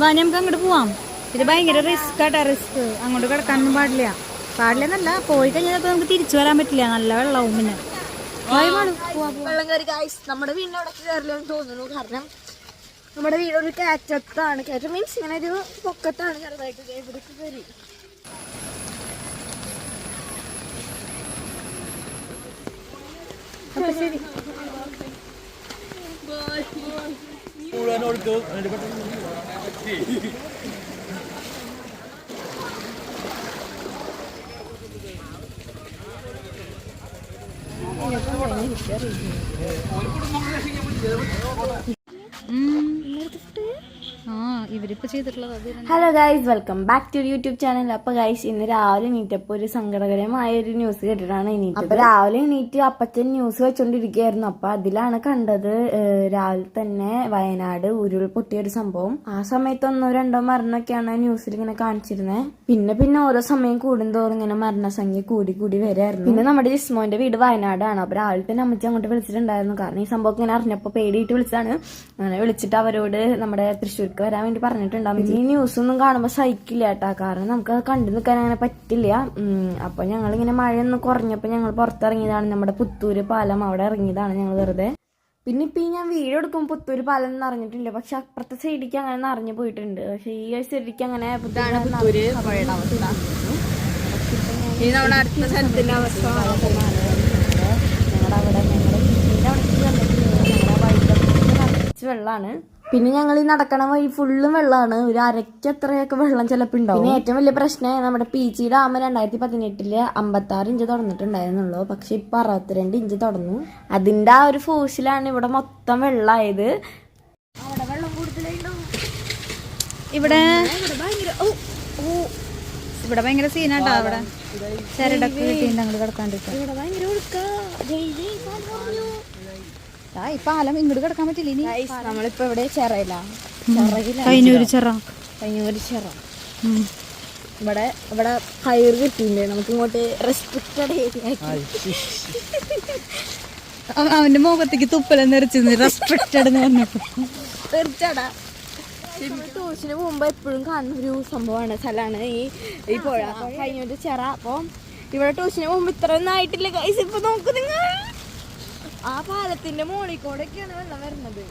വാ നമുക്ക് അങ്ങോട്ട് പോവാം. ഇത് ഭയങ്കര റിസ്ക് ആട്ടാ റിസ്ക് അങ്ങോട്ട് കിടക്കാനൊന്നും പാടില്ല. പാടില്ലെന്നല്ല പോയി കഴിഞ്ഞാൽ നമുക്ക് തിരിച്ചു വരാൻ പറ്റില്ല. നല്ല വെള്ളവും പിന്നെ. വെള്ളം കയറി ഗായ്സ് നമ്മുടെ അവിടെ കയറില്ലെന്ന് തോന്നുന്നു. കാരണം നമ്മുടെ വീടൊരു ഒരു കയറ്റത്താണ്. കയറ്റം മീൻസ് ഇങ്ങനെ ഒരു പൊക്കത്താണ് ചെറുതായിട്ട് ഇവിടേക്ക് കയറി. അപ്പൊ ശരി. ആ ചെയ്തിട്ടുള്ളത് അത്. Hello guys welcome back to YouTube channel അപ്പൊ ഗൈസ് ഇന്ന് രാവിലെ എണീറ്റപ്പോ ഒരു സങ്കടകരമായ ഒരു ന്യൂസ് കേട്ടിട്ടാണ് എണീറ്റ് അപ്പൊ രാവിലെ എണീറ്റ് അപ്പച്ചൻ ന്യൂസ് വെച്ചോണ്ടിരിക്കുകയായിരുന്നു അപ്പൊ അതിലാണ് കണ്ടത് രാവിലെ തന്നെ വയനാട് ഉരുൾപൊട്ടിയ ഒരു സംഭവം. ആ സമയത്ത് ഒന്നോ രണ്ടോ മരണമൊക്കെയാണ് ന്യൂസിൽ ഇങ്ങനെ കാണിച്ചിരുന്നത് പിന്നെ പിന്നെ ഓരോ സമയം കൂടുന്തോറും ഇങ്ങനെ മരണസംഖ്യ കൂടി കൂടി വരായിരുന്നു. പിന്നെ നമ്മുടെ ജിസ്മോന്റെ വീട് വയനാടാണ്. അപ്പൊ രാവിലെ തന്നെ അമ്മച്ചി അങ്ങോട്ട് വിളിച്ചിട്ടുണ്ടായിരുന്നു. കാരണം ഈ സംഭവം ഇങ്ങനെ അറിഞ്ഞപ്പോ പേടിയിട്ട് വിളിച്ചാണ് അങ്ങനെ വിളിച്ചിട്ട് അവരോട് നമ്മുടെ തൃശ്ശൂർക്ക് വരാൻ വേണ്ടി പറഞ്ഞിട്ടുണ്ടാവും ഈ ന്യൂസ് ഒന്നും കാണുമ്പോൾ സഹിക്കില്ല കേട്ടാ. കാരണം നമുക്ക് അത് കണ്ടു നിൽക്കാൻ അങ്ങനെ പറ്റില്ല. അപ്പൊ ഞങ്ങൾ ഇങ്ങനെ മഴയൊന്ന് കുറഞ്ഞപ്പോ ഞങ്ങൾ പുറത്തിറങ്ങിയതാണ്. നമ്മുടെ പുത്തൂര് പാലം അവിടെ ഇറങ്ങിയതാണ് ഞങ്ങൾ വെറുതെ. പിന്നെ ഇപ്പൊ ഈ ഞാൻ വീഡിയോ എടുക്കുമ്പോൾ പുത്തൂര് പാലം എന്ന് അറിഞ്ഞിട്ടില്ല. പക്ഷെ അപ്പുറത്തെ സൈഡിലേക്ക് അങ്ങനെ നിറഞ്ഞു പോയിട്ടുണ്ട്. പക്ഷെ ഈ ഒരു സൈഡിലേക്ക് അങ്ങനെ ഞങ്ങളുടെ അവിടെ ഞങ്ങളുടെ അവിടെ വെള്ളമാണ് പിന്നെ ഞങ്ങൾ ഈ നടക്കണ വഴി ഫുള്ളും വെള്ളമാണ് ഒരു അരയ്ക്ക് അത്രയൊക്കെ വെള്ളം ചിലപ്പോൾ ഉണ്ടാവും. പിന്നെ ഏറ്റവും വലിയ പ്രശ്നം നമ്മുടെ പി ജി ഡാം രണ്ടായിരത്തി പതിനെട്ടിൽ അമ്പത്തി ആറ് ഇഞ്ച് തുറന്നിട്ടുണ്ടായിരുന്നുള്ളൂ പക്ഷെ ഇപ്പൊ അറുപത്തിരണ്ട് ഇഞ്ച് തുറന്നു അതിന്റെ ആ ഒരു ഫോഴ്സിലാണ് ഇവിടെ മൊത്തം വെള്ളമായത് അവിടെ വെള്ളം കൂടുതലുണ്ടാവും ഇവിടെ ഇവിടെ ഭയങ്കര സീനാട്ടോ അവിടെ. ചരടൊക്കെ കിട്ടിയിട്ട് അങ്ങോട്ട് കിടക്കാണ്ടിരിക്കാം ഇവിടെ ഭയങ്കര ഒഴുക്ക ജയ് ജയ് പാലം പറഞ്ഞു. ആ ഈ പാലം ഇങ്ങോട്ട് കിടക്കാൻ പറ്റില്ല ഇനി? നമ്മളിപ്പോ ഇവിടെ ചിറയില്ല ചിറകില കഴിഞ്ഞൊരു ചെറ. കഞ്ഞൂര് ചിറ. ഇവിടെ ഇവിടെ കയർ കിട്ടിയില്ലേ? നമുക്ക് ഇങ്ങോട്ട് റെസ്ട്രിക്റ്റഡ് ഏരിയ അവന്റെ മുഖത്തേക്ക് തുപ്പലം നിറച്ചിരുന്നു റെസ്ട്രിക്റ്റഡ് എന്ന് പറഞ്ഞപ്പോ. തീർച്ചയാടാ ട്യൂഷന് പോകുമ്പോ എപ്പോഴും കാണുന്ന ഒരു സംഭവമാണ് സ്ഥലമാണ് ഈ ഈ പുഴ. കഴിഞ്ഞൊരു ചെറ. അപ്പോൾ ഇവിടെ ട്യൂഷന് പോകുമ്പോ ഇത്രയൊന്നും ആയിട്ടില്ല കൈസ് ഇപ്പൊ നോക്ക് നിങ്ങൾ ആ പാലത്തിന്റെ മുകളിൽ കൂടെയൊക്കെയാണ് വെള്ളം വരുന്നത്.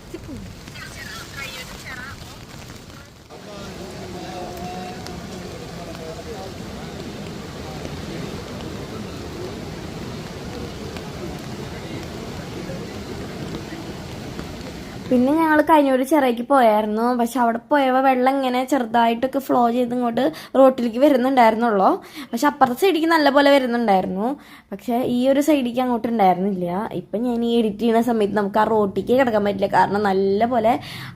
പിന്നെ ഞങ്ങൾ കഴിഞ്ഞൂർ ചിറയ്ക്ക് പോയായിരുന്നു. പക്ഷെ അവിടെ പോയപ്പോൾ വെള്ളം ഇങ്ങനെ ചെറുതായിട്ടൊക്കെ ഫ്ലോ ചെയ്ത് ഇങ്ങോട്ട് റോട്ടിലേക്ക് വരുന്നുണ്ടായിരുന്നുള്ളൂ. പക്ഷെ അപ്പുറത്തെ സൈഡിലേക്ക് നല്ല പോലെ വരുന്നുണ്ടായിരുന്നു. പക്ഷെ ഈ ഒരു സൈഡിലേക്ക് അങ്ങോട്ട് ഉണ്ടായിരുന്നില്ല. ഇപ്പം ഞാൻ ഈ എഡിറ്റ് ചെയ്യുന്ന സമയത്ത് നമുക്ക് ആ റോട്ടിലേക്ക് കിടക്കാൻ പറ്റില്ല. കാരണം നല്ല പോലെ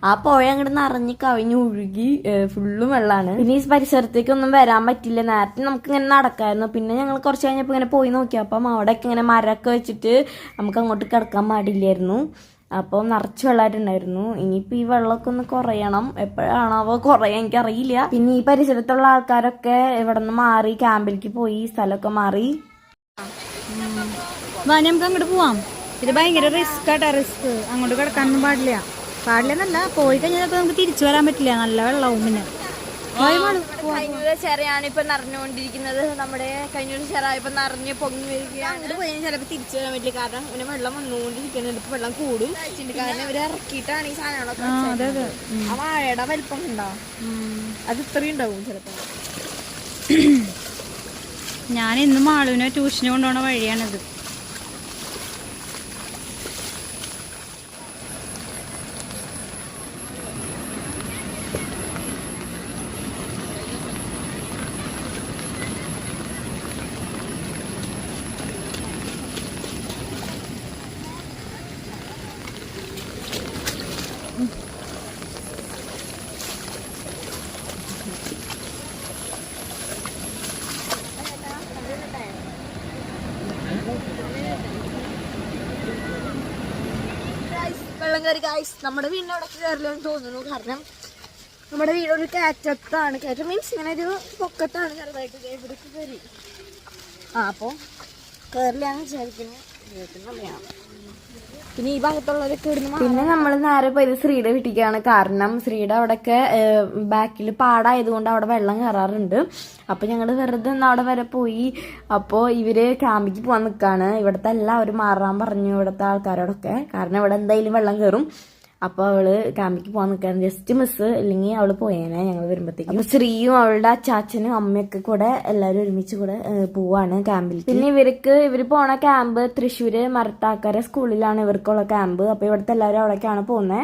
ആ പുഴ അങ്ങോട്ട് നിറഞ്ഞ് കവിഞ്ഞ് ഒഴുകി ഫുള്ളും വെള്ളമാണ് പിന്നെ ഈ പരിസരത്തേക്കൊന്നും വരാൻ പറ്റില്ല. നേരത്തെ നമുക്ക് ഇങ്ങനെ നടക്കായിരുന്നു. പിന്നെ ഞങ്ങൾ കുറച്ച് കഴിഞ്ഞപ്പോൾ ഇങ്ങനെ പോയി നോക്കിയപ്പം അവിടെയൊക്കെ ഇങ്ങനെ മരമൊക്കെ വെച്ചിട്ട് നമുക്ക് അങ്ങോട്ട് കിടക്കാൻ പാടില്ലായിരുന്നു. അപ്പോൾ നിറച്ച് വെള്ളമായിട്ടുണ്ടായിരുന്നു ഇനിയിപ്പോൾ ഈ വെള്ളമൊക്കെ ഒന്ന് കുറയണം. എപ്പോഴാണാവോ കുറയാൻ എനിക്കറിയില്ല. പിന്നെ ഈ പരിസരത്തുള്ള ആൾക്കാരൊക്കെ ഇവിടെ നിന്ന് മാറി ക്യാമ്പിലേക്ക് പോയി സ്ഥലമൊക്കെ മാറി. നമുക്ക് അങ്ങോട്ട് പോവാം. ഇത് ഭയങ്കര റിസ്ക് റിസ്ക് അങ്ങോട്ട് കിടക്കാനൊന്നും പാടില്ല. പാടില്ലെന്നല്ല പോയി കഴിഞ്ഞാൽ നമുക്ക് തിരിച്ചു വരാൻ പറ്റില്ല. നല്ല വെള്ളവും പിന്നെ. കഴിഞ്ഞൂര് ചെറയാണ് ഇപ്പൊ നിറഞ്ഞുകൊണ്ടിരിക്കുന്നത്. നമ്മുടെ കഴിഞ്ഞൂര് ചെറ ഇപ്പൊ നിറഞ്ഞ് പൊങ്ങി വരികയാണ് അങ്ങോട്ട് പോയി ചിലപ്പോൾ തിരിച്ചു വരാൻ പറ്റില്ല. കാരണം ഇങ്ങനെ വെള്ളം വന്നുകൊണ്ടിരിക്കുന്നുണ്ട്. ഇപ്പൊ വെള്ളം കൂടും. കാരണം ഇവർ ഇറക്കിയിട്ടാണ് ഈ സാധനങ്ങളൊക്കെ ആ വാഴയുടെ വലിപ്പം ഉണ്ടോ അത് ഇത്രയും ഉണ്ടാവും ചിലപ്പോ. ഞാൻ ഇന്ന് മാളുവിനെ ട്യൂഷന് കൊണ്ടുപോണ വഴിയാണിത്. വെള്ളം കയറി ഗായ്സ് നമ്മുടെ വീടിന്റെ അവിടെ കയറില്ലെന്ന് തോന്നുന്നു. കാരണം നമ്മുടെ വീടൊരു കയറ്റത്താണ്. കയറ്റം മീൻസ് ഇങ്ങനെ ഒരു പൊക്കത്താണ് ചെറുതായിട്ട് ഇവിടേക്ക് കയറി. ആ അപ്പോൾ കയറില്ലാന്ന് വിചാരിക്കുന്നു. ദൈവത്തിന് അറിയാം പിന്നെ ഈ ഭാഗത്തുള്ളവരൊക്കെ ഇവിടുന്ന് പിന്നെ നമ്മൾ നേരെ പോയത് ശ്രീയുടെ വീട്ടിലേക്കാണ്. കാരണം ശ്രീയുടെ അവിടെയൊക്കെ ബാക്കിൽ പാടായതുകൊണ്ട് അവിടെ വെള്ളം കയറാറുണ്ട് അപ്പൊ ഞങ്ങൾ വെറുതെ ഒന്ന് അവിടെ വരെ പോയി. അപ്പോ ഇവർ ക്യാമ്പിക്ക് പോകാൻ നിൽക്കാണ് ഇവിടുത്തെ എല്ലാവരും മാറാൻ പറഞ്ഞു ഇവിടുത്തെ ആൾക്കാരോടൊക്കെ. കാരണം ഇവിടെ എന്തായാലും വെള്ളം കയറും അപ്പോൾ അവൾ ക്യാമ്പിക്ക് പോകാൻ നിൽക്കാൻ ജസ്റ്റ് മിസ് അല്ലെങ്കിൽ അവൾ പോയേനെ ഞങ്ങൾ വരുമ്പോഴത്തേക്കും ശ്രീയും അവളുടെ അച്ചാച്ചനും അമ്മയൊക്കെ കൂടെ എല്ലാവരും ഒരുമിച്ച് കൂടെ പോവാണ് ക്യാമ്പിൽ പിന്നെ ഇവർക്ക് ഇവർ പോണ ക്യാമ്പ് തൃശ്ശൂര് മരത്താക്കര സ്കൂളിലാണ് ഇവർക്കുള്ള ക്യാമ്പ്. അപ്പൊ ഇവിടുത്തെ എല്ലാവരും അവിടേക്കാണ് പോകുന്നത്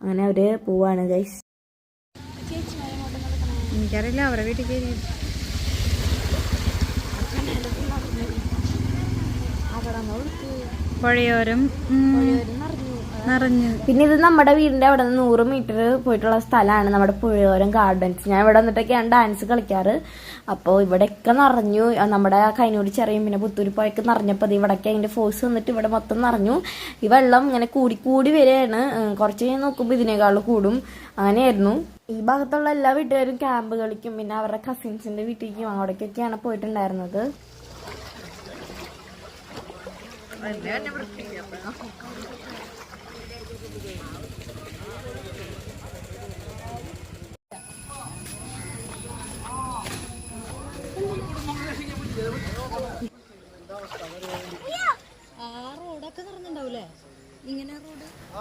അങ്ങനെ അവർ പോവാണ് ഗൈസ് എനിക്കറിയില്ല അവരുടെ വീട്ടിൽ കയറി പുഴയോരം പിന്നെ ഇത് നമ്മുടെ വീടിന്റെ അവിടെ നിന്ന് നൂറ് മീറ്റർ പോയിട്ടുള്ള സ്ഥലമാണ് നമ്മുടെ പുഴയോരം ഗാർഡൻസ് ഞാൻ ഇവിടെ വന്നിട്ടൊക്കെയാണ് ഡാൻസ് കളിക്കാറ്. അപ്പോൾ ഇവിടെയൊക്കെ നിറഞ്ഞു. നമ്മുടെ കൈനൂടി ചെറിയും പിന്നെ പുത്തൂരിപ്പോയൊക്കെ നിറഞ്ഞപ്പോൾ അത് ഇവിടേക്ക് അതിന്റെ ഫോഴ്സ് വന്നിട്ട് ഇവിടെ മൊത്തം നിറഞ്ഞു. ഈ വെള്ളം ഇങ്ങനെ കൂടി കൂടി വരികയാണ്. കുറച്ച് കഴിഞ്ഞ് നോക്കുമ്പോൾ ഇതിനേക്കാൾ കൂടും. അങ്ങനെയായിരുന്നു. ഈ ഭാഗത്തുള്ള എല്ലാ വീട്ടുകാരും ക്യാമ്പ് കളിക്കും. പിന്നെ അവരുടെ കസിൻസിന്റെ വീട്ടിലേക്കും അവിടേക്കൊക്കെയാണ് പോയിട്ടുണ്ടായിരുന്നത്. റോഡൊക്കെ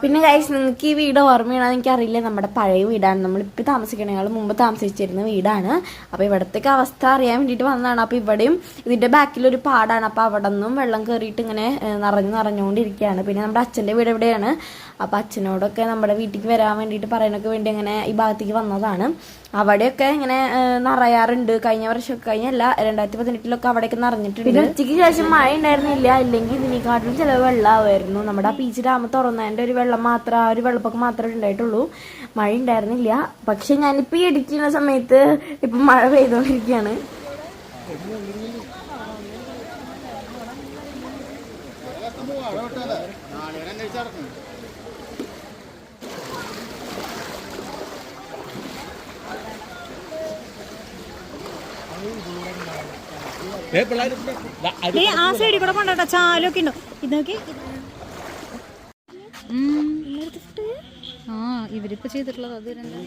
പിന്നെ ഗൈസ് നിങ്ങൾക്ക് ഈ വീട് ഓർമ്മയാണെന്ന് എനിക്കറിയില്ല. നമ്മുടെ പഴയ വീടാണ്. നമ്മളിപ്പോൾ താമസിക്കണേക്കാൾ മുമ്പ് താമസിച്ചിരുന്ന വീടാണ്. അപ്പോൾ ഇവിടത്തേക്ക് അവസ്ഥ അറിയാൻ വേണ്ടിയിട്ട് വന്നതാണ്. അപ്പോൾ ഇവിടെയും ഇതിന്റെ ബാക്കിലൊരു പാടാണ്. അപ്പോൾ അവിടെ നിന്നും വെള്ളം കയറിയിട്ട് ഇങ്ങനെ നിറഞ്ഞു നിറഞ്ഞുകൊണ്ടിരിക്കുകയാണ്. പിന്നെ നമ്മുടെ അച്ഛന്റെ വീട് എവിടെയാണ്? അപ്പോൾ അച്ഛനോടൊക്കെ നമ്മുടെ വീട്ടിലേക്ക് വരാൻ വേണ്ടിയിട്ട് പറയാനൊക്കെ വേണ്ടി അങ്ങനെ ഈ ഭാഗത്തേക്ക് വന്നതാണ്. അവിടെയൊക്കെ ഇങ്ങനെ നിറയാറുണ്ട്. കഴിഞ്ഞ വർഷമൊക്കെ കഴിഞ്ഞല്ല രണ്ടായിരത്തി പതിനെട്ടിലൊക്കെ അവിടെയൊക്കെ നിറഞ്ഞിട്ടുണ്ട്. പിന്നെ ഉച്ചയ്ക്ക് ശേഷം മഴ ഉണ്ടായിരുന്നില്ല. ഇല്ലെങ്കിൽ ഇതിനെക്കാട്ടിലും ചില വെള്ളമായിരുന്നു. നമ്മുടെ ആ പീച്ച് ഡാം തുറന്നതിന്റെ ഒരു വെള്ളം മാത്രം ആ ഒരു വെള്ളപ്പൊക്കെ മാത്രമേ ഉണ്ടായിട്ടുള്ളൂ. മഴ ഉണ്ടായിരുന്നില്ല. പക്ഷെ ഞാനിപ്പോൾ ഈ എഡിറ്റ് ചെയ്യുന്ന സമയത്ത് ഇപ്പം മഴ പെയ്തുകൊണ്ടിരിക്കുകയാണ്. ഏ ആ സൈഡിൽ കൂടെ കൊണ്ടോട്ടെ ചാലൊക്കെ ഉണ്ടോ? ഇത് നോക്കി. ഉം. ആ ഇവരിപ്പോ ചെയ്തിട്ടുള്ളത് അത് രണ്ടാ